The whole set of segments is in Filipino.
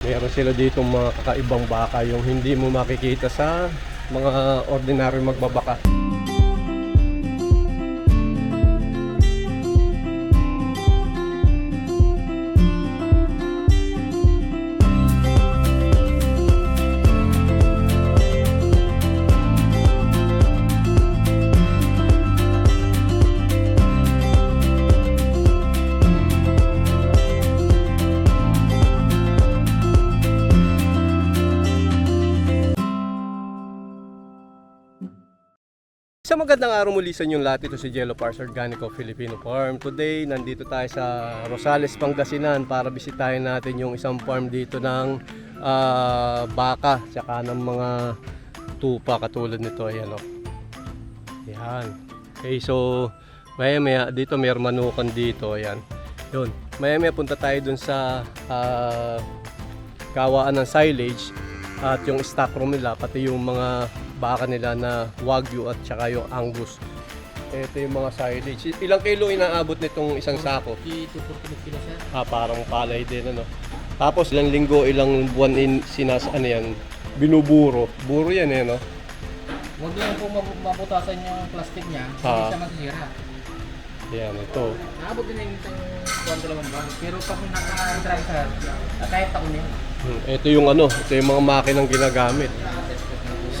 Meron sila dito mga kakaibang baka yung hindi mo makikita sa mga ordinary magbabaka. Sa magandang araw muli sa inyong lahat, ito si Jello Pars Organico Filipino Farm. Today, nandito tayo sa Rosales, Pangasinan para bisitahin natin yung isang farm dito ng ah, baka tsaka ng mga tupa katulad nito. Ayan o. Ayan. Okay, so maya maya dito may manukan dito. Ayan. Yun. Maya maya punta tayo dun sa ah, gawaan ng silage at yung stock room nila pati yung mga baka nila na wagyu at saka yung angus. Ito yung mga silage. Ilang kilo inaabot nitong isang sako? 240 kilo sir. Ah, parang palay din ano. Tapos ilang linggo, ilang buwan in sinas ano yan, binuburo. Buro yan eh no. Huwag lang po mabutasan yung plastic niya, hindi Ah. siya masisira. Yan ito. Naabot din yung isang buwan dalawang buwan. Pero pag naka-dry sir, ah, kahit taon yun. Hmm, Ito yung ano, ito yung mga makinang ginagamit.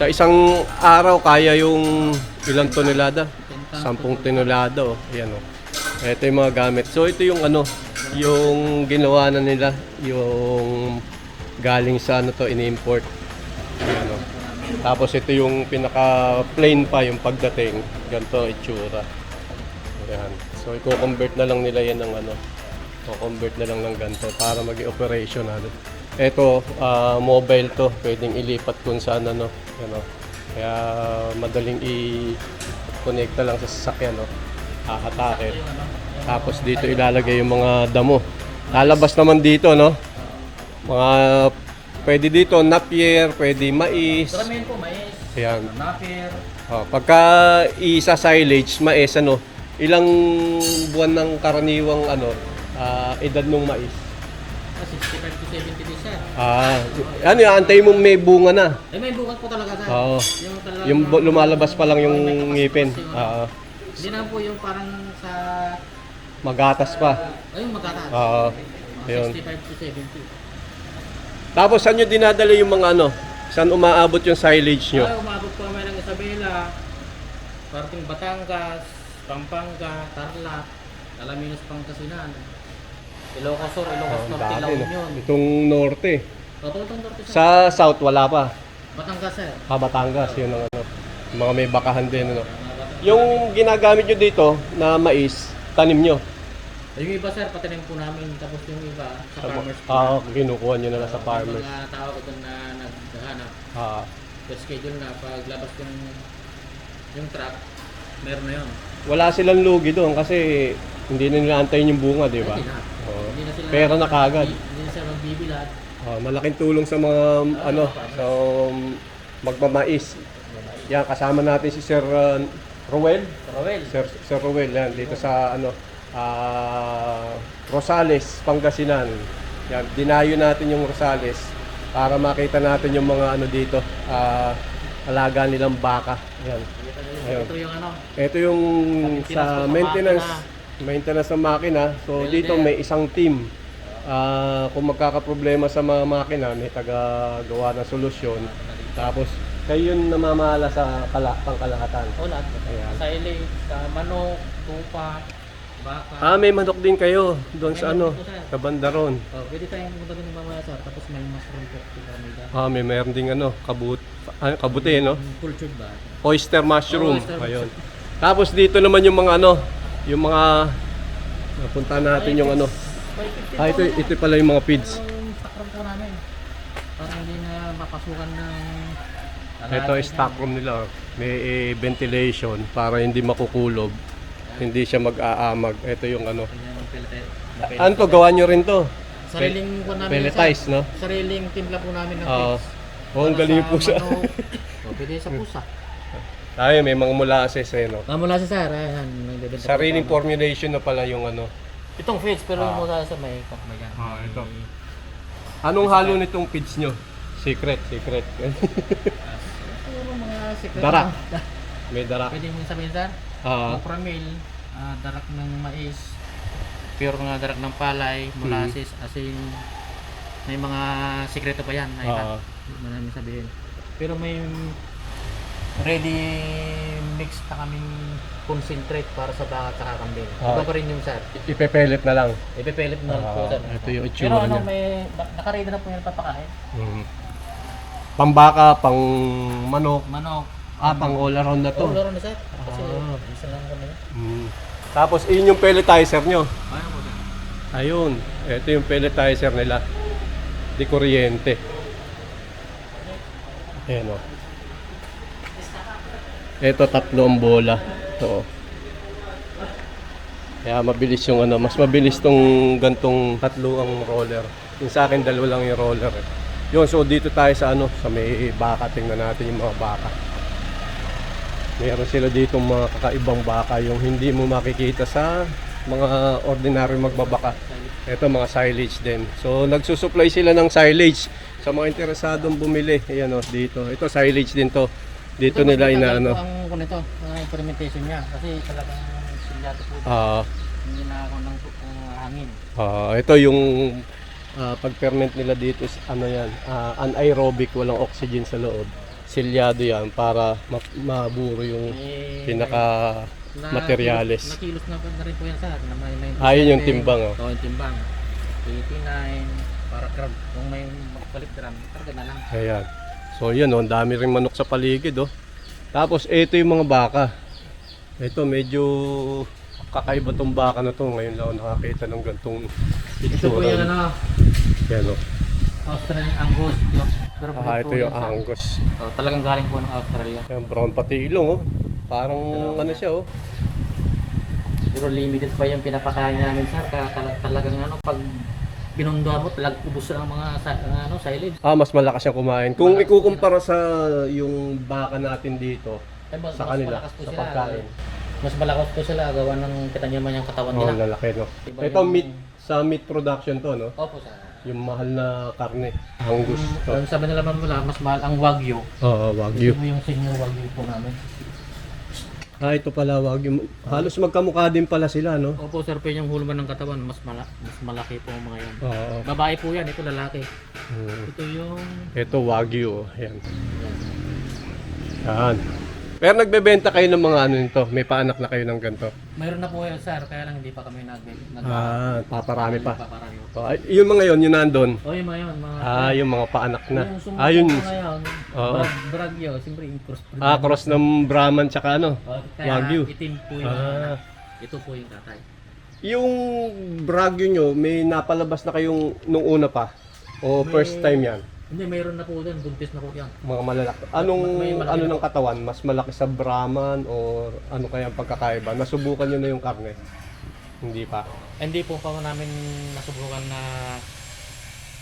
Sa isang araw kaya yung ilang tonelada? 10 tonelada oh. Ayan oh. Ito yung mga gamit. So ito yung ano, yung ginawa na nila, yung galing sa ano to, in-import. Ayan oh. Tapos ito yung pinaka plain pa yung pagdating. Ganito itsura. Ayan. So i-convert na lang nila yan ng ano, i-convert na lang ng ganito para maging operational. Ito, ah, mobile to. Pwedeng ilipat kung saan ano. Ano. Kaya madaling i-connecta lang sa sasakyan. No? Hahatakin. Tapos dito ilalagay yung mga damo. Lalabas naman dito, no? Mga pwede dito napier, pwede mais. Karamihan po, mais, Ayan. napir, Oh, pagka isa silage, mais ano, ilang buwan ng karaniwang ano, ah, edad ng mais? ah, 65 to 70 days sir. Ah, ano yan, antay mo may bunga na. Eh may bukat po talaga sir. Oo. Yung talaga Yung bu- lumalabas pa lang yung ngipin. Ah, Hindi na po yung parang sa, magatas pa. ayun magkataas. Oo. Mga Ayun. 65 to 70. Tapos saan nyo dinadala yung mga ano? Saan umaabot yung silage nyo? Ay, umabot po kami ng Isabela, parting Batangas, Pampanga, Tarlac, Alaminos, Pangasinan, Ilocos Sur, Ilocos Oh, Norte, dami, no? Union. Itong norte. Opo, itong Norte sa Sa south wala pa. Batangas sir. Ah, Batangas, yun ang ano. Mga may bakahan din ano. Yung ginagamit nyo dito na mais, tanim nyo. Yung iba sir, patanim po namin. Tapos yung iba sa farmers po. Ah, kinukuha nyo na lang sa Yung farmers. mga tao ko doon na naghahanap. Ah, schedule na, paglabas yung yung truck, meron na yun. wala silang lugi doon kasi hindi na nila antayin yung bunga, di ba? Na. Oo. Hindi na sila Pera na kagad. Hindi na sila magbibilad. Ah, malaking tulong sa mga ano, sa um, magmamais. Yan, kasama natin si Sir uh, Ruel. Rawel. Sir, Sir Ruel, yan, dito sa ano, ah, Rosales, Pangasinan. Yan, dinayo natin yung Rosales para makita natin yung mga ano dito, ah, alaga nilang baka. Yan. Ayun. Ito yung ano, Ito yung sa maintenance. Maintenance ng makina. So Welder. dito may isang team. Ah, kung magkakaproblema sa mga makina, may taga-gawa ng solusyon. Tapos kayo yung namamahala sa kala, pangkalahatan. o lahat. Ayan. Sa ilay, sa manok, tupa, baka. Ah, may manok din kayo doon sa ano, sa bandaron. Oh, pwede tayong pumunta doon mamaya sir. Tapos may mushroom. Piramida. Ah, may meron ding ano, kabut, ah, kabuti, no? Cultured ba? Oyster mushroom. Oh, oyster Ayun. Tapos dito naman yung mga ano, yung mga napunta natin yung ano. Ah, ito, ito pala yung mga feeds. Stockroom po namin. Para hindi na mapasukan ng... Ito yung stock room nila. May eh, ventilation para hindi makukulob. Hindi siya mag-aamag. Ito yung ano. Ano to? Gawa nyo rin to? Sariling po namin. Pelletize, sir. no? Sariling timpla po namin ng Oo. pigs. Oh, ang galing sa po siya. oh, pwede sa pusa. Tayo, may mga molasses eh, no? Ah, mula sa sir, ayan. nagbebenta po Sariling formulation na pala yung ano. Itong feeds, pero Ah. yung mula sa may yan. Ah, ito. Anong halo nitong feeds nyo? Secret, secret. Puro mga secret. Darak. May dara. Pwede mo sabihin sir? Ah, Okra meal, ah, darak ng mais, pure nga darak ng palay, molasses, asin. May mga sikreto pa yan. na iba. ah, Marami sabihin. Pero may ready mix na kaming concentrate para sa baka at kambing. Ah. Iba pa rin yung sir. ipepelet na lang. Ipipilit mo Ah, po sir. ito yung Pero itsura ano, niya. may, naka-ready na po yung papakain. Mm. Pambaka, pang manok, Manok. ah, pang all around na to. Oo, laro na sir. Kasi Ah. isa lang kami. Mm. Tapos, yun yung pelletizer nyo. Ano po sir? Ayun, ito yung pelletizer nila. Di kuryente. Ayan o. Ito tatlo ang bola. Ito. oh. Kaya mabilis yung ano, mas mabilis tong gantong tatlo ang roller. Yung sa akin dalawa lang yung roller. Eh. Yun, so dito tayo sa ano, sa may baka. Tingnan natin yung mga baka. Meron sila dito mga kakaibang baka yung hindi mo makikita sa mga ordinary magbabaka. Ito mga silage din. So nagsusupply sila ng silage sa mga interesadong bumili. Ayan o, dito. Ito silage din to. Dito nila inaano. Ang kunito, ang implementation niya. Kasi talagang silyado po. Ah, hindi na ako ng uh, hangin. ah, ito yung ah, pag-ferment nila dito is ano yan, ah, anaerobic, walang oxygen sa loob. Silyado yan para ma- maburo yung Eh, pinaka na- materyales. Nakilos na, na rin po yan may, may Ah, yun yung timbang, oh. Oo, yung timbang. 89, para crab. Kung may magpalit drum, karga na lang. Ayan. So yan oh, ang dami rin manok sa paligid oh. Tapos ito yung mga baka. Ito medyo kakaiba tong baka na to. Ngayon lang nakakita ng gantong Ito po yung ano, Yan oh. Australian Angus. Pero Ah, ito yung yan. Angus. Oh, talagang galing po ng Australia. Yan, brown pati ilong oh. Parang ano siya oh. Pero limited pa yung pinapakain namin sir. Talagang ano, pag pinunduan mo, talag ubos ang mga sa, ang ano, silage. Ah, mas malakas siyang kumain. Kung ikukumpara sa yung baka natin dito, Ay, mas, sa mas kanila, malakas po sa sila. pagkain. Mas malakas po sila gawa ng kita niyo man yung katawan Oh, nila. lalaki no. Iba Ito yung- meat sa meat production to no. Opo sir. Yung mahal na karne, Angus. to. Ang sabi nila ma'am mas mahal ang Wagyu. Oo, wagyu. Ito yung senior Wagyu po namin. Ah, ito pala wagyu. Halos magkamukha din pala sila, no? Opo sir, po yung hulman ng katawan, mas, mala mas malaki po ang mga yan. Oo. Babae po yan, ito lalaki. Mm. Ito yung... Ito wagyu, oh. Yan. Yan. Pero nagbebenta kayo ng mga ano nito, may paanak na kayo ng ganito. Mayroon na po yan sir, kaya lang hindi pa kami nag... nag Ah, paparami pa. Paparami. Oh, ay, yung mga yon yun nandun. O yung mga yun, mga... Ah, yung mga paanak na. Yung Ah, yun. ngayon, Oo. brag, bragyo, siyempre yung cross breed. Ah, cross ng Brahman tsaka ano. O, kaya Wagyu. itim po yung Ah. anak. Ito po yung tatay. Yung bragyo nyo, may napalabas na kayong nung una pa? O May- first time yan? Hindi, mayroon na po din, buntis na po yan. Mga malalaki. Anong May malaki ano na ng katawan? Mas malaki sa Brahman o ano kaya ang pagkakaiba? Nasubukan nyo na yung karne? Hindi pa. Hindi po pa namin nasubukan na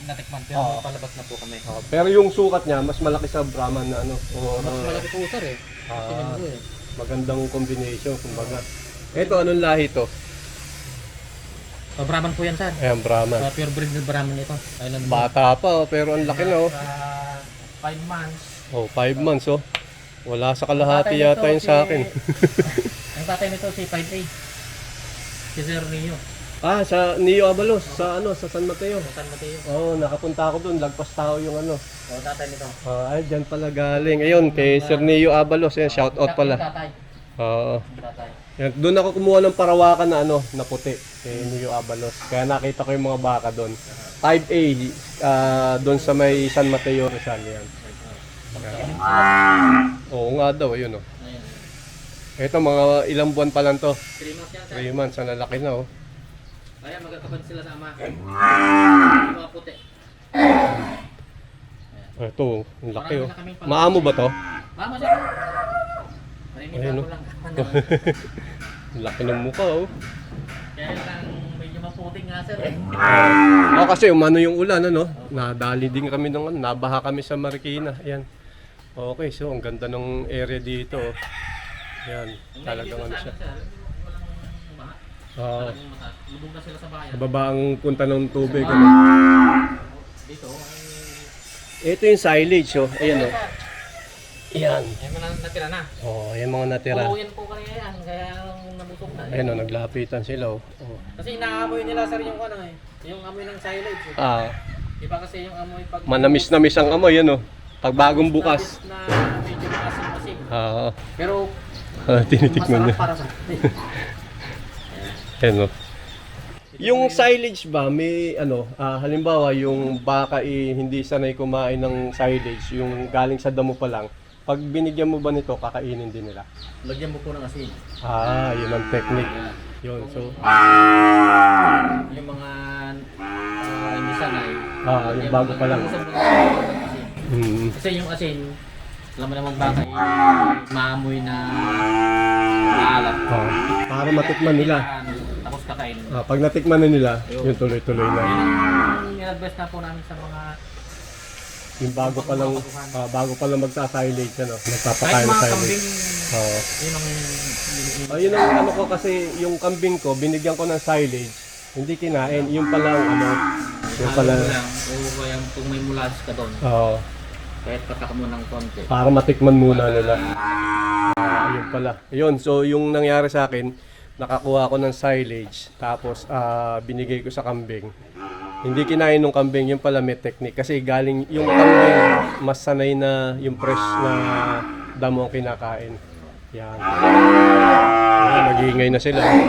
natikman, pero Oo. palabas na po kami. Oh, pero yung sukat niya, mas malaki sa Brahman na ano. O, Mas malaki po sir eh. Ah. Tingnan mo eh. magandang combination, kumbaga. Ito, anong lahi to? So, Brahman po yan sir. Ayan, Brahman. Uh, pure breed na Brahman ito. Island Bata pa, oh, pero ang laki na, oh. 5 months. Oh, 5 months, oh. Wala sa kalahati Tatay yata nito, yun sa si- akin. Ang tatay nito si 5A. Si Sir Neo. ah, sa Neo Abalos, sa ano, sa San Mateo. Sa San Mateo. Oo, oh, nakapunta ako doon, lagpas tao yung ano. O, tatay nito. Ah, ay, dyan pala galing. Ayun, kay Sir Neo Abalos, ayan, shout out pala. tatay. Oo. Yan, doon ako kumuha ng parawakan na ano, na puti, kay Neo Abalos. Kaya nakita ko yung mga baka doon. 5A, ah, doon sa may San Mateo Rizal yan. Oo nga daw, ayun oh. Ayan. Ito mga ilang buwan pa lang to. 3 months yan sir. 3 months, ang lalaki na oh. Kaya magkakapad sila sa ama. Yung mga puti. Ito, ang laki oh. Kaming pang- Maamo ba to? Mama sir. Oh. lang. Ang laki ng mukha oh. Kaya lang medyo maputing nga sir eh. Ah, kasi umano yung ulan ano, nadali din kami ng ano, nabaha kami sa Marikina. Ayan. Okay, so ang ganda ng area dito. oh. Ayan, talagang ano siya. Ah, Talagang mataas. Lubog na sila sa bayan. baba ang punta ng tubig. Ano. Dito, ay... Ito yung silage, oh. Ayan, oh. Yan. Ay, mga natira na. Oh, ayan mga natira. Puro yan po kanina yan, kaya nabusog na. Ayan, oh, naglapitan sila, oh. oh. Kasi inaamoy nila sir yung ano eh, yung amoy ng silage. Eh. Ah, Iba kasi yung amoy pag... manamis-namis ang amoy, yan, oh. Pag bagong bukas. Na medyo maasim-asim. Ah, Pero tinitikman masarap niya. para sa Ayan, oh. Yung silage ba, may ano, ah, halimbawa yung baka eh, hindi sanay kumain ng silage, yung galing sa damo pa lang, pag binigyan mo ba nito, kakainin din nila? Lagyan mo po ng asin. Ah, yun ang technique. Yun, so, Yung mga ah, hindi sanay. ah, yung bago pa lang. Mm. Kasi yung asin, alam mo naman baka maamoy na maalat. Ah, para matikman nila. Tapos kakain. Ah, pag natikman na nila, yun tuloy-tuloy na. Yan ang in-advise na po namin sa mga Yung bago pa lang, ah, bago pa lang magsa-silage, ano, kahit nagpapakain ng mga silage. kambing, Oo. yun ang Ayun ang ano ko kasi yung kambing ko, binigyan ko ng silage, hindi kinain, yung pala ang ano, yung pala, Halo mo lang, o kaya kung may mulas ka doon, oo, kahit patak mo ng konti. para matikman muna nila. Ah, yun pala. Yun, so yung nangyari sa akin, nakakuha ko ng silage, tapos ah, binigay ko sa kambing. Hindi kinain ng kambing, yung pala may technique. Kasi galing, yung kambing, mas sanay na yung fresh na damo ang kinakain. Yan. Ayan, nag-iingay na sila. Eh.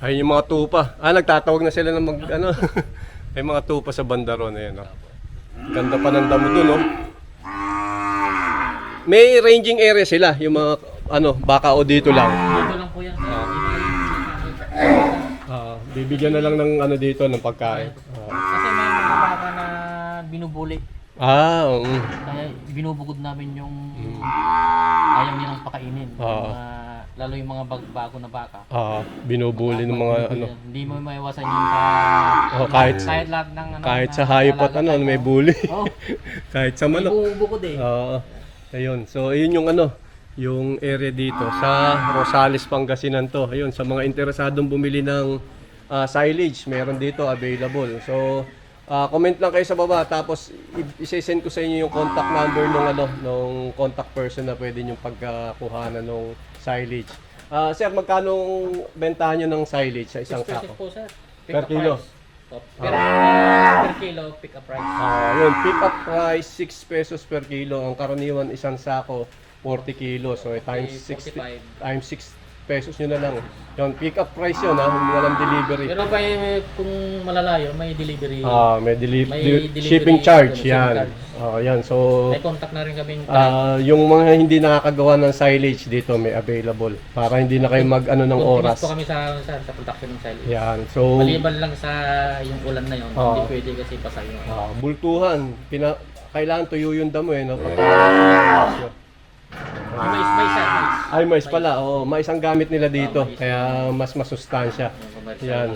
Ayun yung mga tupa. Ah, nagtatawag na sila ng mag, ano, may mga tupa sa bandaron. Ayan, oh. Ganda pa ng damo dun, oh. May ranging area sila, yung mga, ano, baka o dito lang. Dito lang po yan. Ah, bibigyan na lang ng ano dito, ng pagkain. Kasi may mga baka na binubuli. ah oo. Kaya binubugod namin yung Hmm. ayaw nilang pakainin. Yung Oo. mga, lalo yung mga bag bago na baka. Ah, binubuli ng mga ano. Hindi mo maiwasan yung ka, Oh, kahit kahit lahat ng ano, kahit sa hayop at ano, may bully. Oh, kahit sa may manok. bubukod eh. Oo. ayun. So, ayun yung ano, yung area dito sa Rosales, Pangasinan to. Ayun, sa mga interesadong bumili ng ah, silage, meron dito available. So, ah, comment lang kayo sa baba tapos i- isi-send ko sa inyo yung contact number nung ano, nung contact person na pwede yung pagkakuhanan ng silage. Ah, sir, magkano bentahan nyo ng silage sa isang 6 pesos sako? po sir. Pick Per kilo? Per, per kilo, pick up price. Ah, yun, pick up price 6 pesos per kilo. Ang karaniwan isang sako 40 kilo. So times 60 45. times 6 pesos nyo na lang. Yun, pick up price yun ha, hindi walang delivery. Pero pa kung malalayo, may delivery. Ah, may, deli- May deli- delivery, shipping charge shipping yan. charge. Ah, yan. So may contact na rin kami. ah, yung mga hindi nakakagawa ng silage dito may available para hindi na kayo mag ano ng oras. po kami sa, sa, sa production ng silage. Yan. So Maliban lang sa yung ulan na yun, Oo. hindi pwede kasi pasayo. Ah, bultuhan, pina kailangan tuyo yung damo eh, no? Pagka- Ah, mais, mais, sir, mais. Ay, mais pala. Oo, mais ang gamit nila dito. Ah. Kaya mas masustansya. Yan.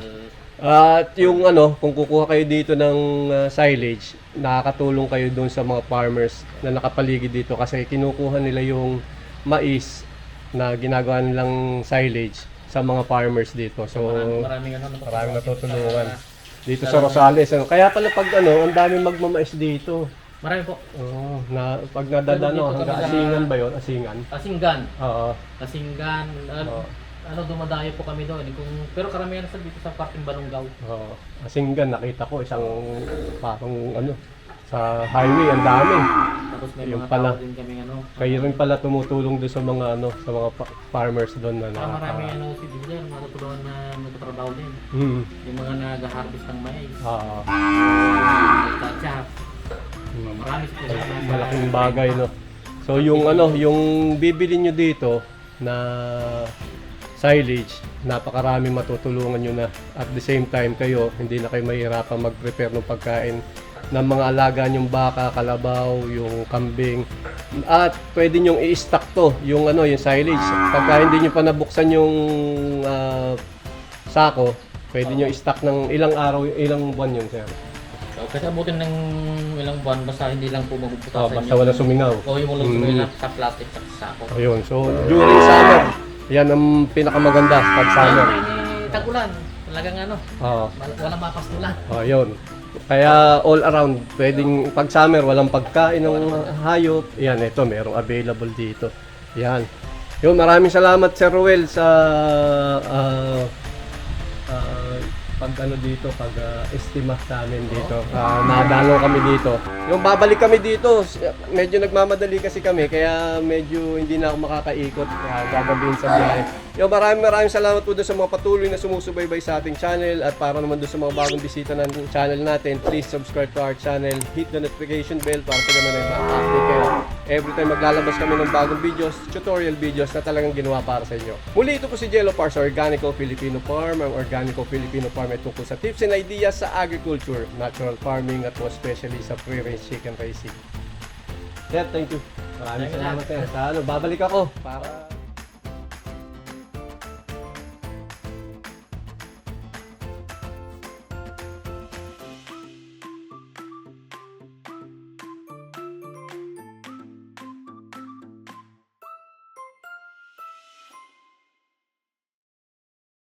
At yung ano, kung kukuha kayo dito ng uh, silage, nakakatulong kayo doon sa mga farmers na nakapaligid dito kasi kinukuha nila yung mais na ginagawa nilang silage sa mga farmers dito. So, Maraming, maraming ano, maraming natutulungan dito sa Rosales. Ano. Kaya pala pag ano, ang daming magmamais dito. Marami po. Oo, na pag nadadano, Pero dito hanggang kami sa- asingan ba 'yon? Asingan. Kasinggan. Oo. Kasinggan. Ano, Oo. ano dumadayo po kami doon. Kung, pero karamihan sa dito sa parting Balongaw. Oo. Asingan nakita ko isang parang ano sa highway ang dami. Tapos may Yung mga pala. tao din kami ano. Kayo rin pala tumutulong doon sa mga ano sa mga pa- farmers doon na Ah, nakaka- maraming ano si Didier, matutulungan na magtatrabaho din. Hmm. Yung mga nag-harvest ng mais. Oo. Nagtatsak. Marami po nasa- malaking bagay no. So yung ano, yung bibili nyo dito na silage, napakarami matutulungan nyo na. At the same time kayo, hindi na kayo mahirapan mag-prepare ng pagkain ng mga alaga nyong baka, kalabaw, yung kambing. At pwede nyong i-stock to, yung ano, yung silage. Pagka hindi nyo pa nabuksan yung ah, sako, pwede nyo i-stock ng ilang araw, ilang buwan yun, sir. Kasi abutin ng ilang buwan, basta hindi lang po magpuputasan Oh, basta wala sumingaw. O yung walang Mm. sumila sa plastic sa sako. Ayun. So, during summer, yan ang pinakamaganda pag summer. may tag-ulan. talagang ano, wal- walang mapastulan. Oh, yun. Kaya all around, pwedeng pag summer, walang pagkain ng hayop. Yan, ito, merong available dito. Yan. Yun, maraming salamat Sir Ruel sa ah, ah, pag ano dito, pag ah, estima sa amin dito. Uh, nadalo kami dito. Yung babalik kami dito, medyo nagmamadali kasi kami, kaya medyo hindi na ako makakaikot. Kaya gagabihin sa biyahe. Yung maraming maraming salamat po doon sa mga patuloy na sumusubaybay sa ating channel at para naman doon sa mga bagong bisita ng channel natin, please subscribe to our channel, hit the notification bell para sa ganun ay ma-update kayo. Every time maglalabas kami ng bagong videos, tutorial videos na talagang ginawa para sa inyo. Muli ito po si Jello Pars, Organico Filipino Farm. Ang Organico Filipino Farm ay tungkol sa tips and ideas sa agriculture, natural farming at especially sa free-range chicken raising. Sir, thank you. Maraming salamat sir. Sa ano, babalik ako para